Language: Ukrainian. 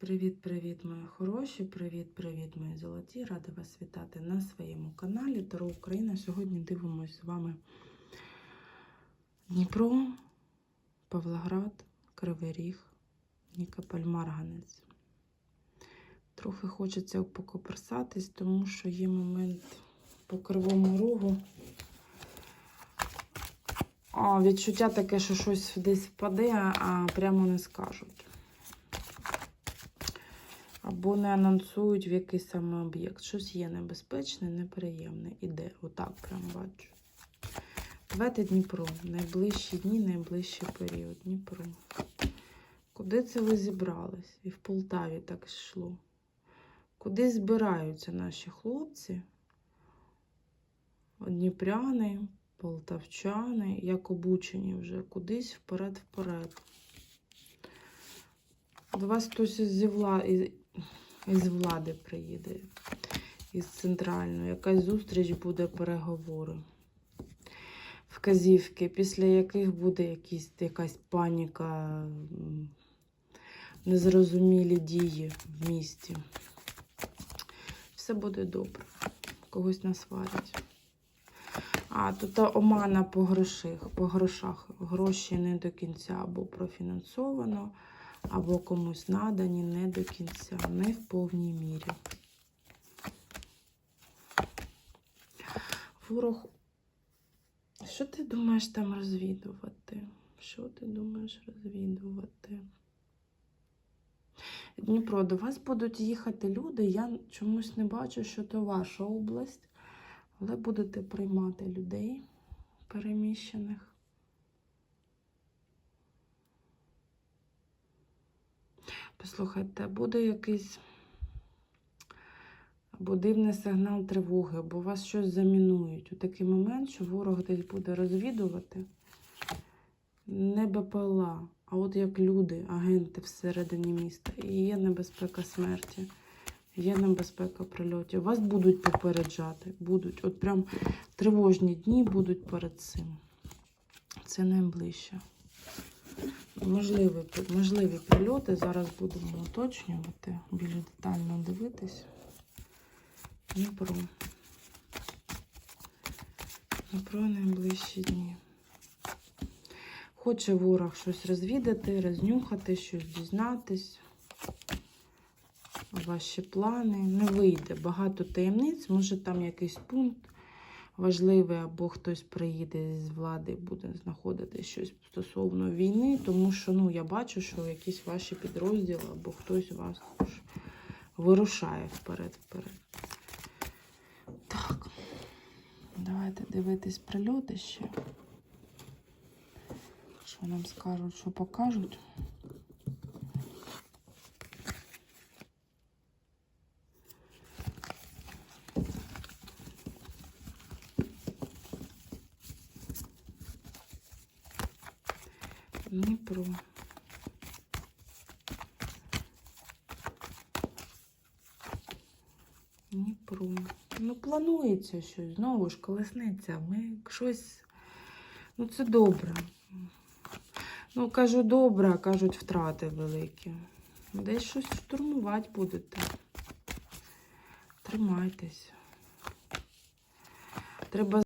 Привіт-привіт, мої хороші! Привіт-привіт, мої золоті! Рада вас вітати на своєму каналі Таро Україна. Сьогодні дивимося з вами Дніпро, Павлоград, Кривий Ріг, Нікополь, Марганець. Трохи хочеться покоперсатись, тому що є момент по кривому рогу. А, відчуття таке, що щось десь впаде, а прямо не скажуть. Або не анонсують в який саме об'єкт. Щось є небезпечне, неприємне. Іде. Отак прям бачу. Давайте Дніпро. Найближчі дні, найближчий період. Дніпро. Куди це ви зібрались? І в Полтаві так йшло. Куди збираються наші хлопці? Дніпряни, полтавчани, як обучені вже, кудись вперед-вперед. До вас хтось із. Із... влади приїде, із центральної. Якась зустріч буде переговори. Вказівки, після яких буде якісь, якась паніка, незрозумілі дії в місті. Все буде добре. Когось насварять. А, тут омана по грошах, по грошах. Гроші не до кінця або профінансовано, або комусь надані не до кінця, не в повній мірі. Ворог, що ти думаєш там розвідувати? Що ти думаєш розвідувати? Дніпро, до вас будуть їхати люди. Я чомусь не бачу, що це ваша область, але будете приймати людей переміщених. Послухайте, буде якийсь або дивний сигнал тривоги, або вас щось замінують у такий момент, що ворог десь буде розвідувати не БПЛА, а от як люди, агенти всередині міста. І є небезпека смерті, є небезпека прильотів. Вас будуть попереджати, будуть. От прям тривожні дні будуть перед цим. Це найближче. Можливі, можливі прильоти. Зараз будемо уточнювати, більш детально дивитись. Дніпро. Дніпро найближчі дні. Хоче ворог щось розвідати, рознюхати, щось дізнатись. Ваші плани. Не вийде. Багато таємниць. Може там якийсь пункт важливий, або хтось приїде з влади, буде знаходити щось стосовно війни, тому що ну, я бачу, що якісь ваші підрозділи, або хтось вас вирушає вперед-вперед. Так, давайте дивитись прильоти ще. Що нам скажуть, що покажуть. Дніпро. Дніпро. Ну, планується щось. Знову ж колесниця. Ми щось. Ну, це добре. Ну, кажу, добре, кажуть, втрати великі. Десь щось штурмувати будете. Тримайтесь. Треба